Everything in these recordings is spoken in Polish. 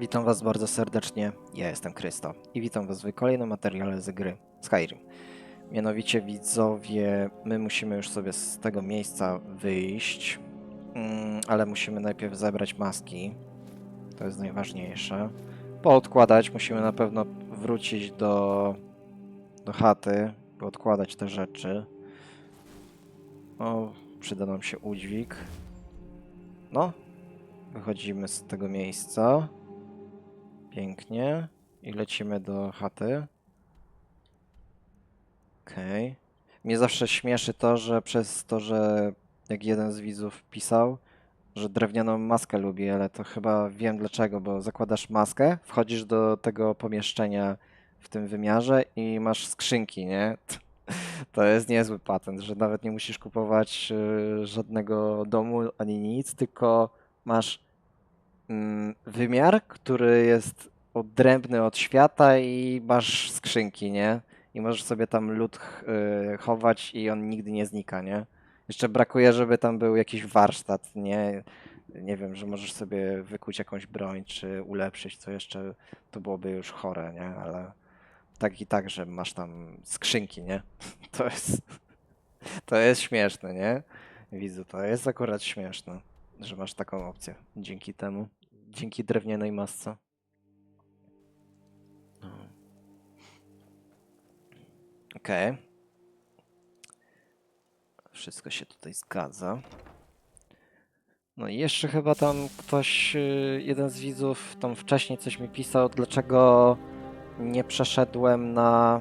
Witam Was bardzo serdecznie, ja jestem Krysto i witam Was w kolejnym materiale z gry Skyrim. Mianowicie widzowie, my musimy już sobie z tego miejsca wyjść, mm, ale musimy najpierw zebrać maski, to jest najważniejsze. Poodkładać, musimy na pewno wrócić do, do chaty, poodkładać te rzeczy. O, przyda nam się udźwig. No, wychodzimy z tego miejsca. Pięknie. I lecimy do chaty. Okej. Mnie zawsze śmieszy to, że przez to, że jak jeden z widzów pisał, że drewnianą maskę lubi, ale to chyba wiem dlaczego, bo zakładasz maskę, wchodzisz do tego pomieszczenia w tym wymiarze i masz skrzynki, nie? To jest niezły patent, że nawet nie musisz kupować y, żadnego domu ani nic, tylko masz wymiar, który jest odrębny od świata i masz skrzynki, nie? I możesz sobie tam lód y, chować i on nigdy nie znika, nie? Jeszcze brakuje, żeby tam był jakiś warsztat, nie? Nie wiem, że możesz sobie wykuć jakąś broń, czy ulepszyć, co jeszcze to byłoby już chore, nie? Ale tak i tak, że masz tam skrzynki, nie? To jest, to jest śmieszne, nie? Widzu, to jest akurat śmieszne, że masz taką opcję dzięki temu. Dzięki drewnianej masce. No. Okej. Wszystko się tutaj zgadza. No i jeszcze chyba tam ktoś, y, jeden z widzów tam wcześniej coś mi pisał, dlaczego nie przeszedłem na...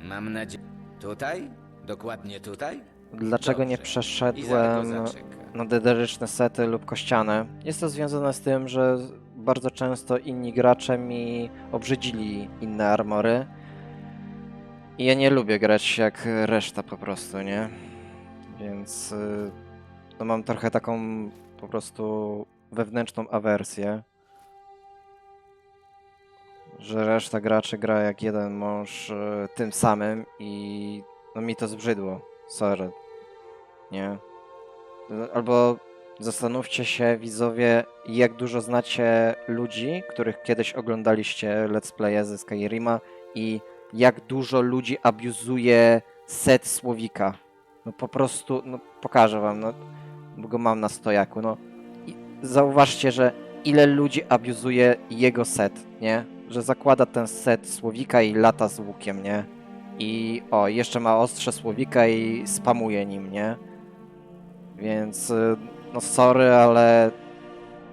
Mam nadzieję. Tutaj? Dokładnie tutaj? Dlaczego nie Dobrze. przeszedłem Izarko zaczeka. na dederyczne sety lub kościane? Jest to związane z tym, że bardzo często inni gracze mi obrzydzili inne armory. I ja nie lubię grać jak reszta po prostu, nie? Więc y, no mam trochę taką po prostu wewnętrzną awersję. Że reszta graczy gra jak jeden mąż y, tym samym i no mi to zbrzydło. Sorry. Nie. Albo zastanówcie się, widzowie, jak dużo znacie ludzi, których kiedyś oglądaliście let's playe ze Skyrima i jak dużo ludzi abuzuje set słowika. No po prostu, no pokażę wam, no bo go mam na stojaku, no. I zauważcie, że ile ludzi abuzuje jego set, nie? Że zakłada ten set słowika i lata z łukiem, nie? I o, jeszcze ma ostrze słowika i spamuje nim, nie? Więc y, no sorry, ale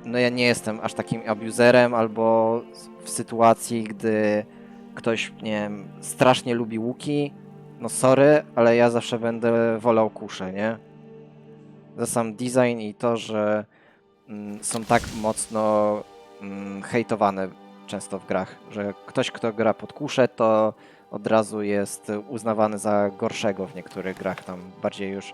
no ja nie jestem aż takim abuzerem albo w sytuacji, gdy ktoś, nie wiem, strasznie lubi łuki, no sorry, ale ja zawsze będę wolał kusze, nie? Za sam design i to, że mm, są tak mocno mm, hejtowane często w grach, że ktoś, kto gra pod kuszę, to od razu jest uznawany za gorszego w niektórych grach, tam bardziej już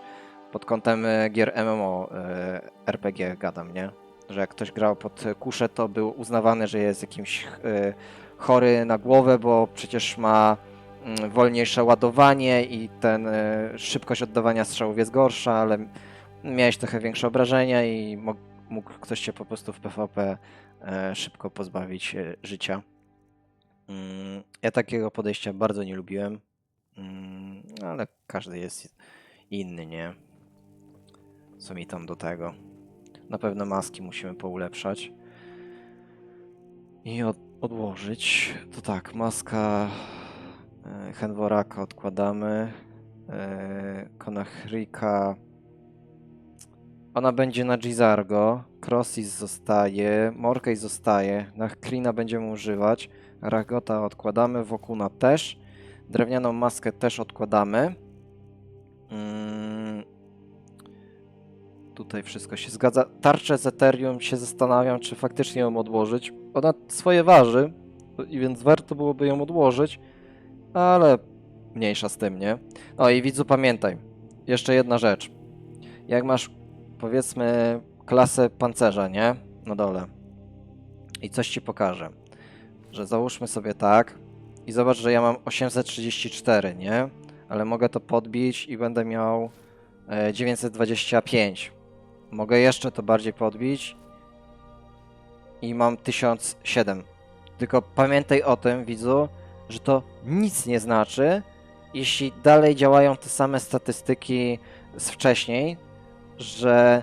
pod kątem e, gier MMO e, RPG gadam, nie? Że jak ktoś grał pod kuszę, to był uznawany, że jest jakimś e, chory na głowę, bo przecież ma mm, wolniejsze ładowanie i ten szybkość oddawania strzałów jest gorsza, ale miałeś trochę większe obrażenia i mógł, ktoś cię po prostu w PvP szybko pozbawić życia. Mm, Ja takiego podejścia bardzo nie lubiłem, Mm, ale każdy jest inny, nie? Co mi tam do tego? Na pewno maski musimy poulepszać i od, odłożyć. To tak, maska e, Henworaka odkładamy. E, Konachrika ona będzie na Gizargo. Crossis zostaje. Morkej zostaje. Na Krina będziemy używać. Ragota odkładamy. Wokuna też. Drewnianą maskę też odkładamy. Mm. Tutaj wszystko się zgadza. Tarczę z Ethereum się zastanawiam, czy faktycznie ją odłożyć. Ona swoje waży, więc warto byłoby ją odłożyć, ale mniejsza z tym, nie? O i widzu pamiętaj, jeszcze jedna rzecz. Jak masz powiedzmy klasę pancerza, nie? Na dole. I coś ci pokażę. Że załóżmy sobie tak i zobacz, że ja mam 834, nie? Ale mogę to podbić i będę miał e, 925. Mogę jeszcze to bardziej podbić i mam 1007. Tylko pamiętaj o tym, widzu, że to nic nie znaczy, jeśli dalej działają te same statystyki z wcześniej, że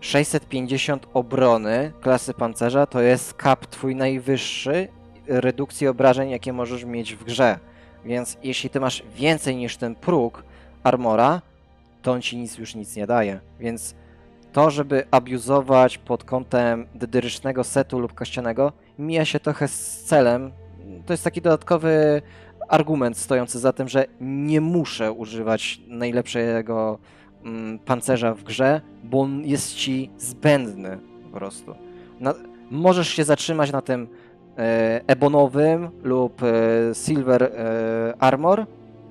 650 obrony klasy pancerza to jest cap twój najwyższy redukcji obrażeń, jakie możesz mieć w grze. Więc jeśli ty masz więcej niż ten próg armora, to on ci nic już nic nie daje. Więc to, żeby abuzować pod kątem dedyrycznego setu lub kościanego, mija się trochę z celem. To jest taki dodatkowy argument stojący za tym, że nie muszę używać najlepszego mm, pancerza w grze, bo on jest ci zbędny po prostu. Na, możesz się zatrzymać na tym ebonowym lub e, silver e, armor,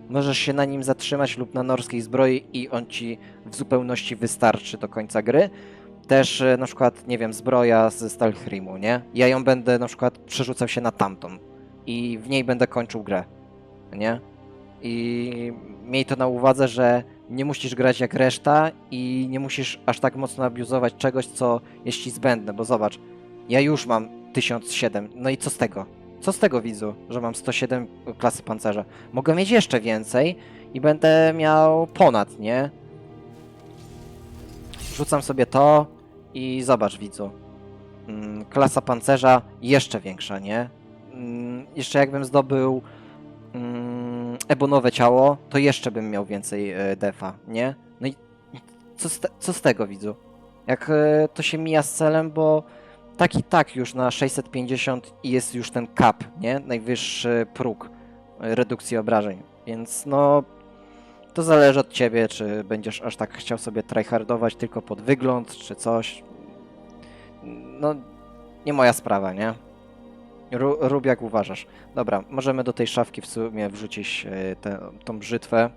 możesz się na nim zatrzymać lub na norskiej zbroi i on ci w zupełności wystarczy do końca gry. Też e, na przykład, nie wiem, zbroja ze Stalhrimu, nie? Ja ją będę na przykład przerzucał się na tamtą i w niej będę kończył grę, nie? I miej to na uwadze, że nie musisz grać jak reszta i nie musisz aż tak mocno abuzować czegoś, co jest ci zbędne, bo zobacz, ja już mam 1007, no i co z tego? Co z tego widzu, że mam 107 klasy pancerza? Mogę mieć jeszcze więcej i będę miał ponad, nie? Rzucam sobie to i zobacz widzu. Mm, Klasa pancerza jeszcze większa, nie? Mm, Jeszcze jakbym zdobył mm, ebonowe ciało, to jeszcze bym miał więcej e, defa, nie? No i co z, te, co z tego widzu? Jak e, to się mija z celem, bo tak i tak już na 650 jest już ten cap, nie? Najwyższy próg e, redukcji obrażeń. Więc no to zależy od ciebie, czy będziesz aż tak chciał sobie tryhardować tylko pod wygląd, czy coś. No, nie moja sprawa, nie? Ru, rób jak uważasz. Dobra, możemy do tej szafki w sumie wrzucić e, tę tą brzytwę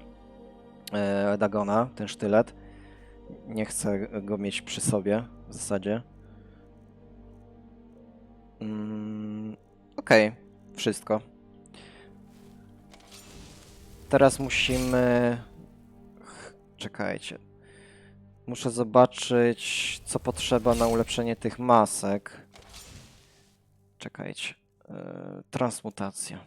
e, Dagona, ten sztylet. Nie chcę go mieć przy sobie w zasadzie. Mm, Okej, wszystko. Teraz musimy. Czekajcie. Muszę zobaczyć, co potrzeba na ulepszenie tych masek. Czekajcie. Yy, transmutacja.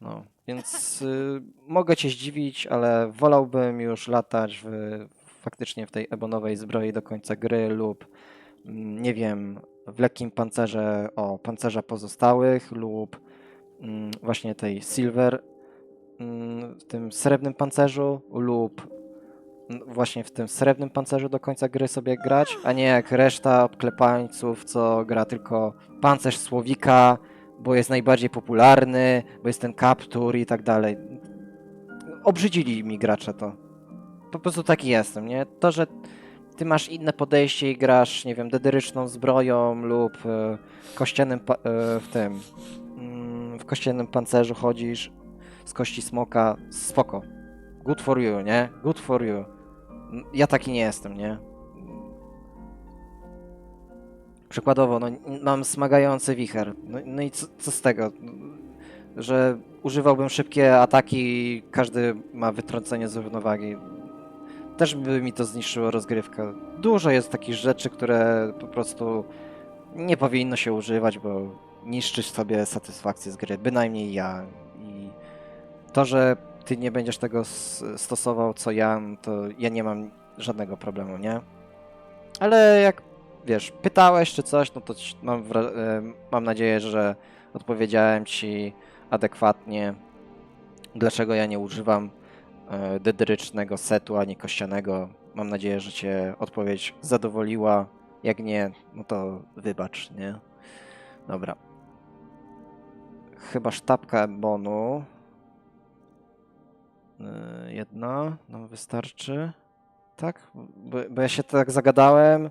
No, więc y, mogę cię zdziwić, ale wolałbym już latać w, faktycznie w tej ebonowej zbroi do końca gry lub mm, nie wiem, w lekkim pancerze o pancerza pozostałych lub mm, właśnie tej silver mm, w tym srebrnym pancerzu lub mm, właśnie w tym srebrnym pancerzu do końca gry sobie grać, a nie jak reszta obklepańców, co gra tylko pancerz słowika, bo jest najbardziej popularny, bo jest ten kaptur i tak dalej. Obrzydzili mi gracze to. Po prostu taki jestem, nie? To, że ty masz inne podejście i grasz, nie wiem, dedyryczną zbroją lub e, kościanym pa- e, w tym mm, w kościelnym pancerzu chodzisz z kości smoka, spoko. Good for you, nie? Good for you. Ja taki nie jestem, nie? Przykładowo, no, mam smagający wicher. No, no i co, co z tego? Że używałbym szybkie ataki, każdy ma wytrącenie z równowagi. Też by mi to zniszczyło rozgrywkę. Dużo jest takich rzeczy, które po prostu nie powinno się używać, bo niszczysz sobie satysfakcję z gry, bynajmniej ja. I to, że ty nie będziesz tego stosował co ja, to ja nie mam żadnego problemu, nie? Ale jak wiesz, pytałeś czy coś, no to mam, em, mam nadzieję, że odpowiedziałem ci adekwatnie, dlaczego ja nie używam e, dedrycznego setu, a nie kościanego. Mam nadzieję, że cię odpowiedź zadowoliła. Jak nie, no to wybacz, nie? Dobra. Chyba sztabka bonu. Yy, Jedna nam wystarczy. Tak? Bo, bo ja się tak zagadałem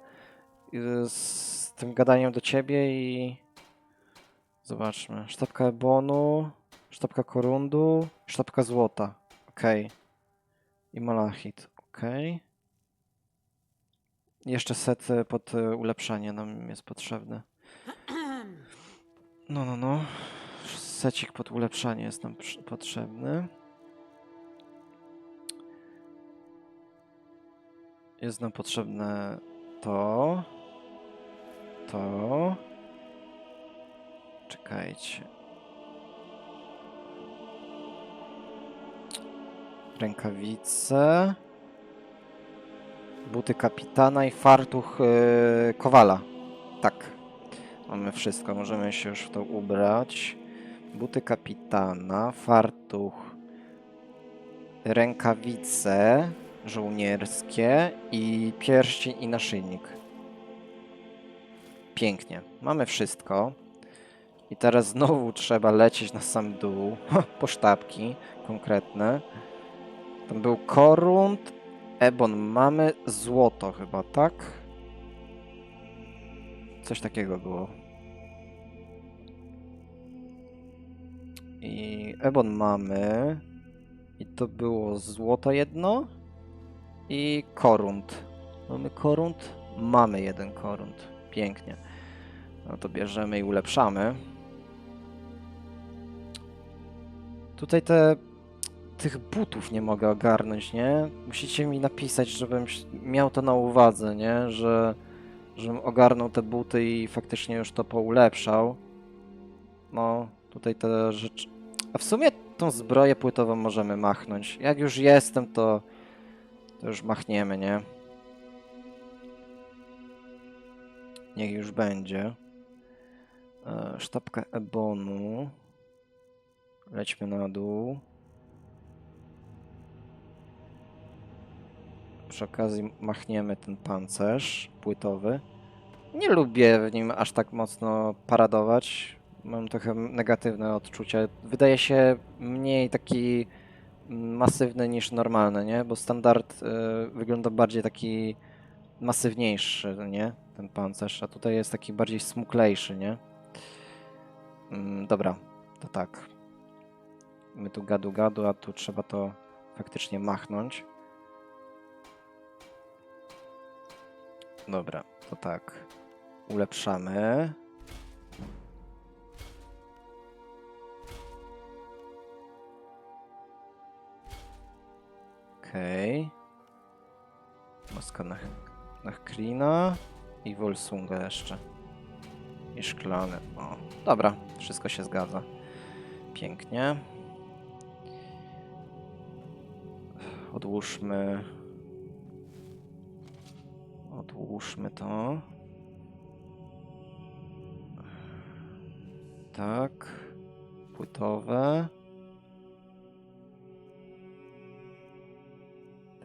yy, z tym gadaniem do ciebie i... Zobaczmy. Sztabka bonu, sztabka korundu, sztabka złota. Okej. I malachit. Okej. Jeszcze set e, pod e, ulepszenie nam jest potrzebny. No, no, no. Secik pod ulepszanie jest nam potrzebny. Jest nam potrzebne to. To. Czekajcie. Rękawice. Buty kapitana i fartuch yy, kowala. Tak. Mamy wszystko, możemy się już w to ubrać. Buty kapitana, fartuch, rękawice żołnierskie i pierścień i naszyjnik. Pięknie. Mamy wszystko. I teraz znowu trzeba lecieć na sam dół, po sztabki konkretne. Tam był korunt, ebon mamy, złoto chyba, tak? Coś takiego było. I ebon mamy. I to było złoto jedno. I korunt. Mamy korunt? Mamy jeden korunt. Pięknie. No to bierzemy i ulepszamy. Tutaj te tych butów nie mogę ogarnąć, nie? Musicie mi napisać, żebym miał to na uwadze, nie? Że żebym ogarnął te buty i faktycznie już to poulepszał. No, tutaj te rzeczy... A w sumie tą zbroję płytową możemy machnąć. Jak już jestem, to, to już machniemy, nie? Niech już będzie. E, sztabka ebonu. Lećmy na dół. Przy okazji machniemy ten pancerz płytowy. Nie lubię w nim aż tak mocno paradować. Mam trochę negatywne odczucia. Wydaje się mniej taki masywny niż normalny, nie? Bo standard y, wygląda bardziej taki masywniejszy, nie? Ten pancerz, a tutaj jest taki bardziej smuklejszy, nie? Mm, dobra, to tak. My tu gadu gadu, a tu trzeba to faktycznie machnąć. Dobra, to tak. Ulepszamy. Okej. Maska na, na Krina i Volsunga jeszcze. I szklany. O, dobra, wszystko się zgadza. Pięknie. Odłóżmy. Odłóżmy to. Tak. Płytowe.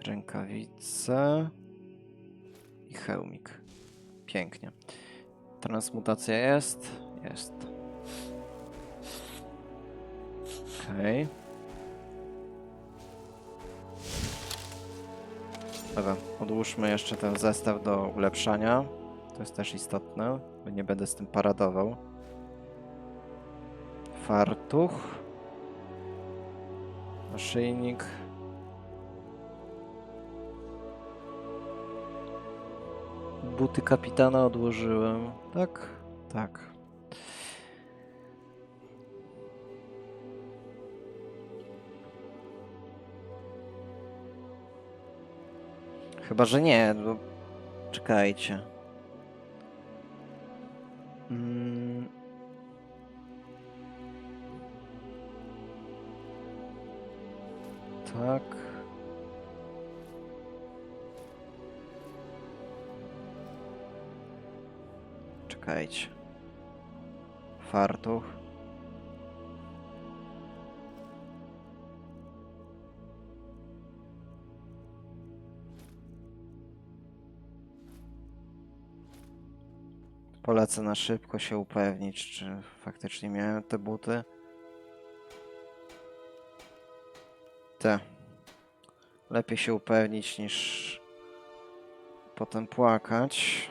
Rękawice. I hełmik. Pięknie. Transmutacja jest? Jest. Okej. Dobra, odłóżmy jeszcze ten zestaw do ulepszania. To jest też istotne, bo nie będę z tym paradował. Fartuch. Naszyjnik. Buty kapitana odłożyłem. Tak? Tak. Chyba, że nie, bo... Czekajcie. Mm. Tak. Czekajcie. Fartuch. Polecę na szybko się upewnić, czy faktycznie miałem te buty. Te. Lepiej się upewnić niż potem płakać.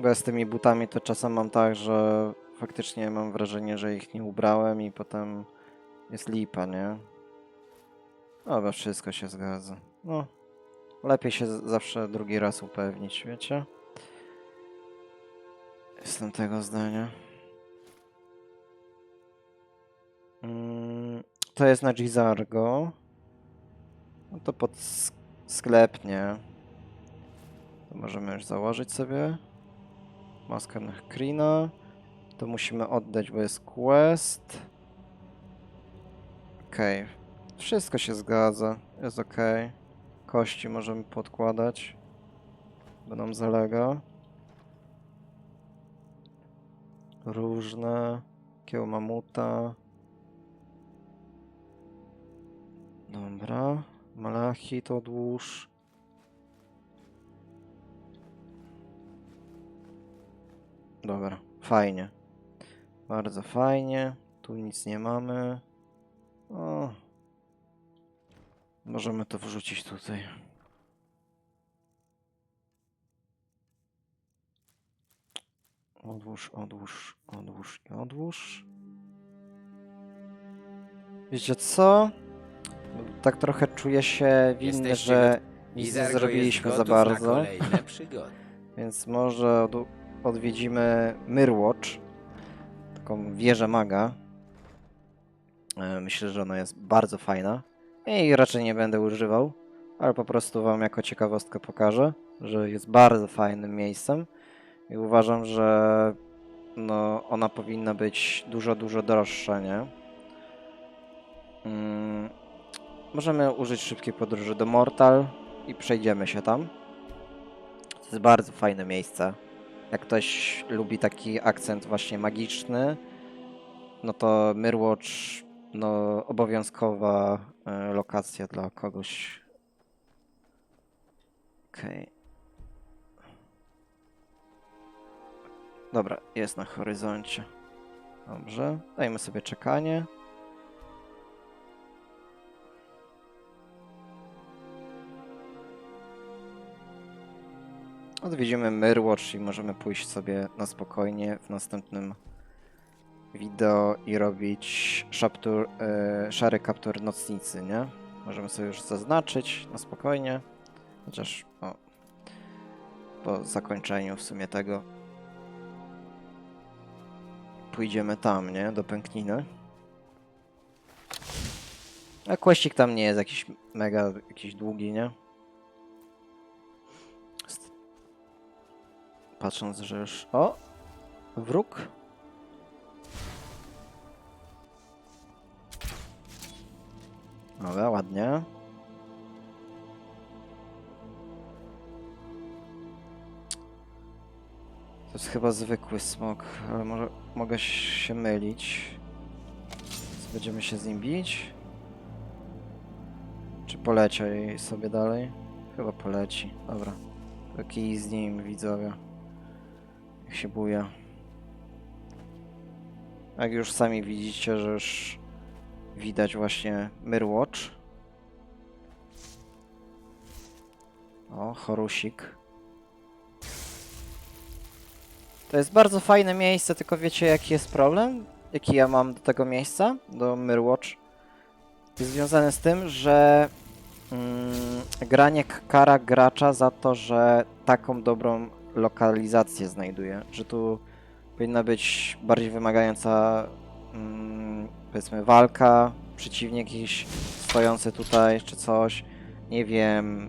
Bo z tymi butami to czasem mam tak, że faktycznie mam wrażenie, że ich nie ubrałem i potem jest lipa, nie? Dobra, wszystko się zgadza. No, lepiej się zawsze drugi raz upewnić, wiecie? Jestem tego zdania. Mm, to jest na Gizargo. No to pod sk- sklep, nie? To możemy już założyć sobie. Maska na Krina. To musimy oddać, bo jest quest. Okej. Wszystko się zgadza. Jest ok. Kości możemy podkładać. Bo nam zalega. Różne. Kieł mamuta. Dobra. Malachit odłóż. Dobra, fajnie. Bardzo fajnie. Tu nic nie mamy. O. Możemy to wrzucić tutaj. Odłóż, odłóż, odłóż i odłóż. Wiecie co? Tak trochę czuję się winny, Jesteście że nic nie Izargo jest zrobiliśmy za gotów bardzo. Na kolejne przygody. Więc może od, odwiedzimy Mirwatch, taką wieżę maga. E, Myślę, że ona jest bardzo fajna. I raczej nie będę używał, ale po prostu wam jako ciekawostkę pokażę, że jest bardzo fajnym miejscem. I uważam, że no, ona powinna być dużo, dużo droższa, nie? Mm, możemy użyć szybkiej podróży do Mortal i przejdziemy się tam. To jest bardzo fajne miejsce. Jak ktoś lubi taki akcent właśnie magiczny, no to Mirwatch no obowiązkowa e, lokacja dla kogoś. Okej. Dobra, jest na horyzoncie. Dobrze, dajmy sobie czekanie. Odwiedzimy Mirwatch i możemy pójść sobie na spokojnie w następnym wideo i robić szaptur, e, szary kaptur nocnicy, nie? Możemy sobie już zaznaczyć na spokojnie. Chociaż o, po zakończeniu w sumie tego pójdziemy tam, nie? Do pękniny. A kłeścik tam nie jest jakiś mega, jakiś długi, nie? Patrząc, że już... O! Wróg? Dobra, ładnie. To jest chyba zwykły smok, ale może mogę się mylić. Więc Będziemy się z nim bić? Czy poleciał jej sobie dalej? Chyba poleci. Dobra. Taki z nim widzowie. Niech się buja. Jak już sami widzicie, że już widać właśnie Mirwatch. O, Horusik. To jest bardzo fajne miejsce, tylko wiecie jaki jest problem? Jaki ja mam do tego miejsca, do Mirwatch? Jest związane z tym, że mm, granie kara gracza za to, że taką dobrą lokalizację znajduje, że tu powinna być bardziej wymagająca mm, powiedzmy walka, przeciwnik jakiś stojący tutaj czy coś, nie wiem,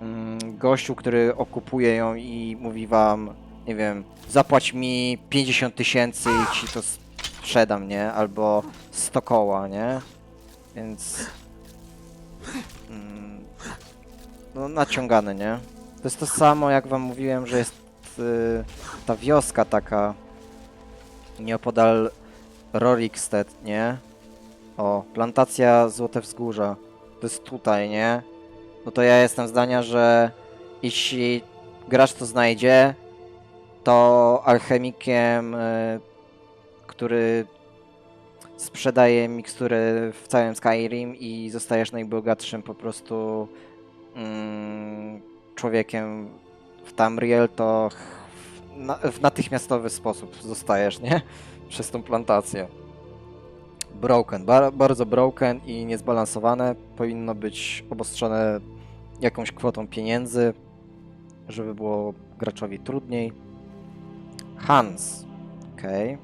mm, gościu, który okupuje ją i mówi wam, nie wiem, zapłać mi 50 tysięcy i ci to sprzedam, nie? Albo 100 koła, nie? Więc... Mm, no naciągane, nie? To jest to samo, jak wam mówiłem, że jest y, ta wioska taka nieopodal Rorikstead, nie? O, plantacja Złote Wzgórza. To jest tutaj, nie? No to ja jestem zdania, że jeśli gracz to znajdzie, to alchemikiem, y, który sprzedaje mikstury w całym Skyrim i zostajesz najbogatszym po prostu mm, człowiekiem w Tamriel, to w, na, w natychmiastowy sposób zostajesz, nie? Przez tą plantację. Broken, bar, bardzo broken i niezbalansowane. Powinno być obostrzone jakąś kwotą pieniędzy, żeby było graczowi trudniej. Hans. Okej.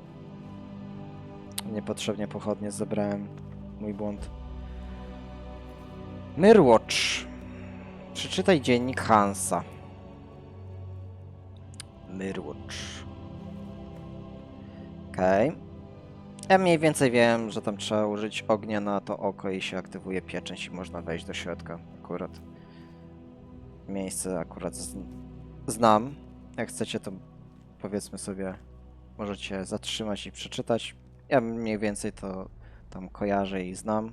Niepotrzebnie pochodnie zebrałem. Mój błąd. Mirwatch. Przeczytaj dziennik Hansa. Mirwatch. Okej. Ja mniej więcej wiem, że tam trzeba użyć ognia na to oko i się aktywuje pieczęć i można wejść do środka. Akurat. Miejsce akurat znam. Jak chcecie, to powiedzmy sobie, możecie zatrzymać i przeczytać. Ja mniej więcej to tam kojarzę i znam.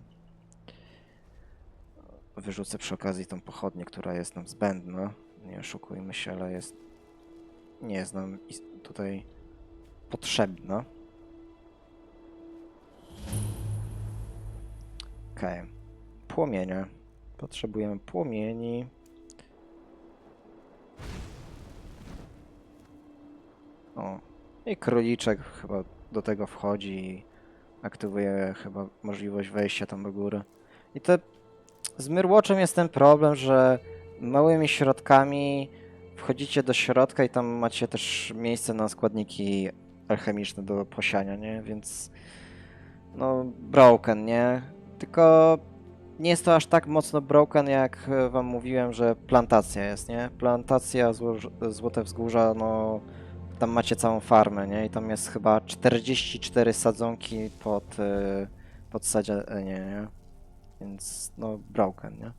Wyrzucę przy okazji tą pochodnię, która jest nam zbędna. Nie oszukujmy się, ale jest. Nie jest nam tutaj potrzebna. Okej. Płomienie. Potrzebujemy płomieni. O. I króliczek chyba do tego wchodzi i aktywuje chyba możliwość wejścia tam do góry. I te z Myrwatchem jest ten problem, że małymi środkami wchodzicie do środka i tam macie też miejsce na składniki alchemiczne do posiania, nie? Więc no broken, nie? Tylko nie jest to aż tak mocno broken, jak e, wam mówiłem, że plantacja jest, nie? Plantacja zło- Złote Wzgórza, no tam macie całą farmę, nie? I tam jest chyba 44 sadzonki pod, e, pod sadzenie, nie? Więc no broken, nie?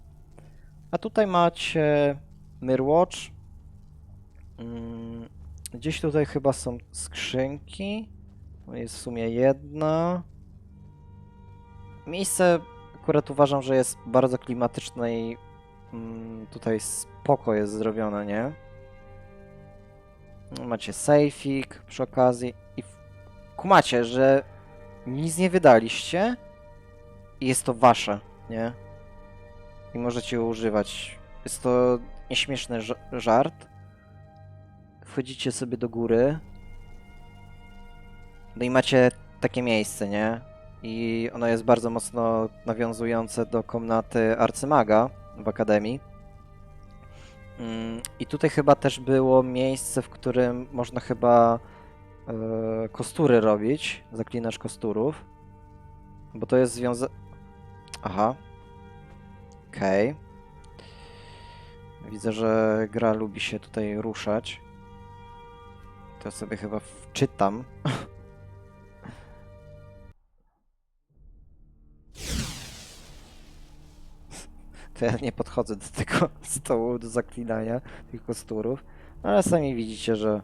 A tutaj macie Mirwatch. Mm, Gdzieś tutaj chyba są skrzynki. Jest w sumie jedna. Miejsce akurat uważam, że jest bardzo klimatyczne i mm, tutaj spoko jest zrobione, nie? Macie sejfik przy okazji i kumacie, że nic nie wydaliście i jest to wasze, nie? I możecie używać. Jest to nieśmieszny żart. Wchodzicie sobie do góry. No i macie takie miejsce, nie? I ono jest bardzo mocno nawiązujące do komnaty arcymaga w akademii. Mm, I tutaj chyba też było miejsce, w którym można chyba e, kostury robić, zaklinacz kosturów. Bo to jest związane. Aha. Okej. Widzę, że gra lubi się tutaj ruszać. To sobie chyba wczytam. To ja nie podchodzę do tego stołu do zaklinania tych kosturów, ale sami widzicie, że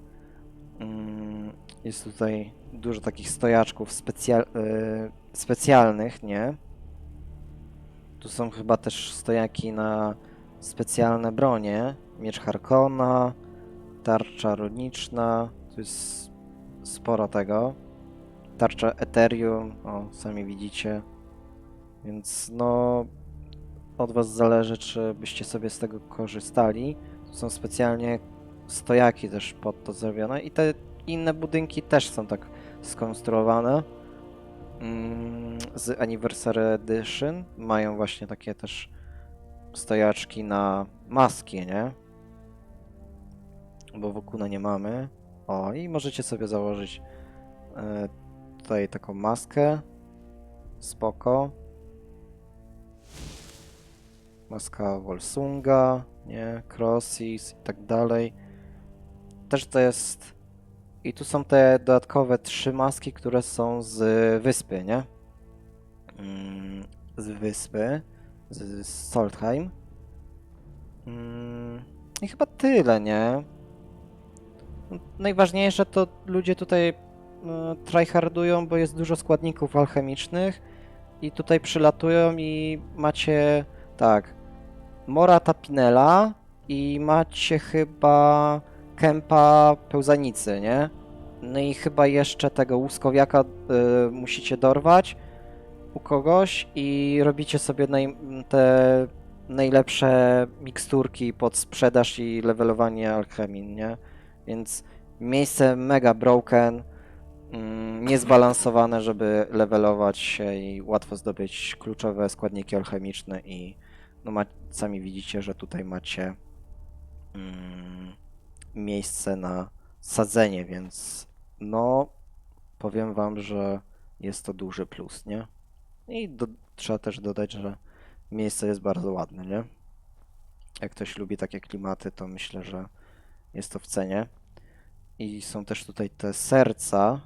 mm, jest tutaj dużo takich stojaczków specja- y, specjalnych, nie? Tu są chyba też stojaki na specjalne bronie. Miecz Harkona, tarcza runiczna. Tu jest sporo tego. Tarcza Ethereum, o, sami widzicie. Więc no, od Was zależy, czy byście sobie z tego korzystali. Są specjalnie stojaki też pod to zrobione i te inne budynki też są tak skonstruowane mm, z Anniversary Edition mają właśnie takie też stojaczki na maski, nie? Bo wokół nie mamy. O, i możecie sobie założyć e, tutaj taką maskę. Spoko. Maska Volsunga, nie? Crossis i tak dalej. Też to jest i tu są te dodatkowe trzy maski, które są z wyspy, nie? Mm, Z wyspy, z Solheim. Mm, I chyba tyle, nie? No, Najważniejsze to ludzie tutaj e, tryhardują, bo jest dużo składników alchemicznych i tutaj przylatują i macie tak Mora Tapinela i macie chyba kępa pełzanicy, nie? No i chyba jeszcze tego łuskowiaka y, musicie dorwać u kogoś i robicie sobie naj, te najlepsze miksturki pod sprzedaż i levelowanie alchemii, nie? Więc miejsce mega broken, mm, niezbalansowane, żeby levelować się i łatwo zdobyć kluczowe składniki alchemiczne i no ma, sami widzicie, że tutaj macie mm, miejsce na sadzenie, więc no powiem wam, że jest to duży plus, nie? I do, trzeba też dodać, że miejsce jest bardzo ładne, nie? Jak ktoś lubi takie klimaty, to myślę, że jest to w cenie. I są też tutaj te serca,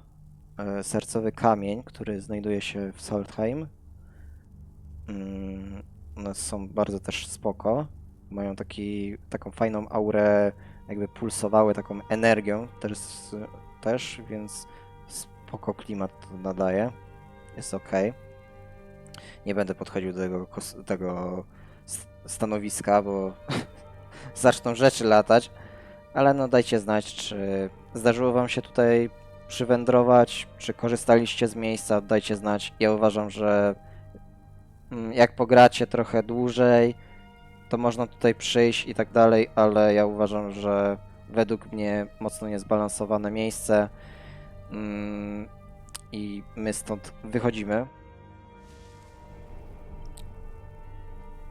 e, sercowy kamień, który znajduje się w Solheim. Mm, one są bardzo też spoko. Mają taki, taką fajną aurę, jakby pulsowały taką energią też, też więc spoko klimat to nadaje. Jest ok. Nie będę podchodził do tego, tego stanowiska, bo zaczną rzeczy latać. Ale no dajcie znać, czy zdarzyło wam się tutaj przywędrować, czy korzystaliście z miejsca, dajcie znać. Ja uważam, że jak pogracie trochę dłużej, to można tutaj przyjść i tak dalej, ale ja uważam, że według mnie mocno niezbalansowane miejsce mm, i my stąd wychodzimy.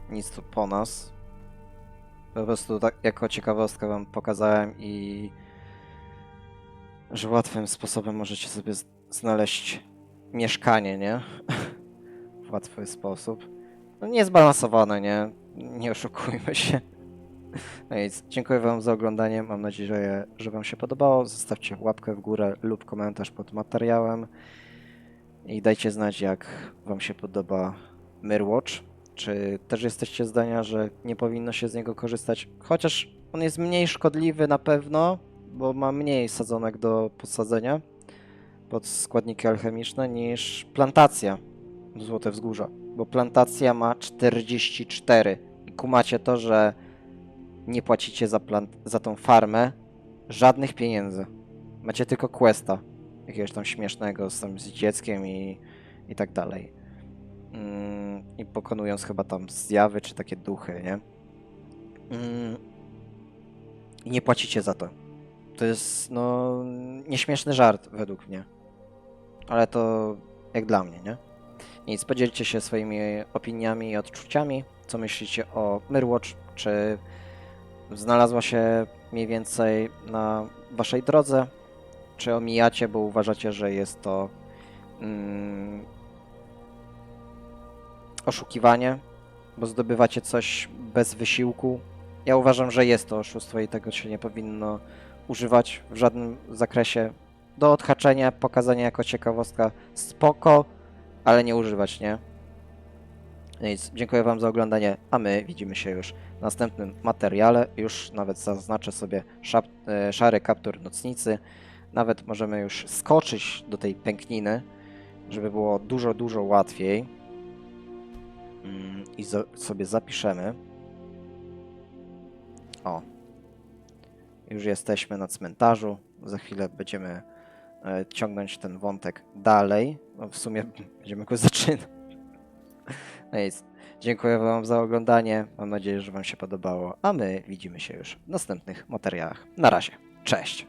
Nic tu po nas. Po prostu tak jako ciekawostkę wam pokazałem i że łatwym sposobem możecie sobie znaleźć mieszkanie, nie? w łatwy sposób. No niezbalansowane, nie? Nie oszukujmy się. No nic, dziękuję wam za oglądanie. Mam nadzieję, że, że wam się podobało. Zostawcie łapkę w górę lub komentarz pod materiałem. I dajcie znać, jak wam się podoba Mirwatch. Czy też jesteście zdania, że nie powinno się z niego korzystać? Chociaż on jest mniej szkodliwy na pewno, bo ma mniej sadzonek do posadzenia pod składniki alchemiczne niż plantacja Złote Wzgórza. Bo plantacja ma 44. I kumacie to, że nie płacicie za, plant- za tą farmę żadnych pieniędzy. Macie tylko questa. Jakiegoś tam śmiesznego z, tam z dzieckiem i, i tak dalej. Mm, I pokonując chyba tam zjawy czy takie duchy, nie? Mm, I nie płacicie za to. To jest, no, nieśmieszny żart według mnie. Ale to jak dla mnie, nie? Nic, podzielcie się swoimi opiniami i odczuciami. Co myślicie o Mirwatch? Czy znalazła się mniej więcej na waszej drodze? Czy omijacie, bo uważacie, że jest to mm, oszukiwanie, bo zdobywacie coś bez wysiłku? Ja uważam, że jest to oszustwo i tego się nie powinno używać w żadnym zakresie. Do odhaczenia, pokazania jako ciekawostka spoko, ale nie używać, nie? Nic, dziękuję Wam za oglądanie, a my widzimy się już w następnym materiale. Już nawet zaznaczę sobie e, szary kaptur nocnicy. Nawet możemy już skoczyć do tej pękniny, żeby było dużo, dużo łatwiej. Mm, I sobie zapiszemy. O. Już jesteśmy na cmentarzu. Za chwilę będziemy ciągnąć ten wątek dalej. No, w sumie będziemy go zaczynać. No nic. Dziękuję Wam za oglądanie. Mam nadzieję, że Wam się podobało. A my widzimy się już w następnych materiałach. Na razie. Cześć.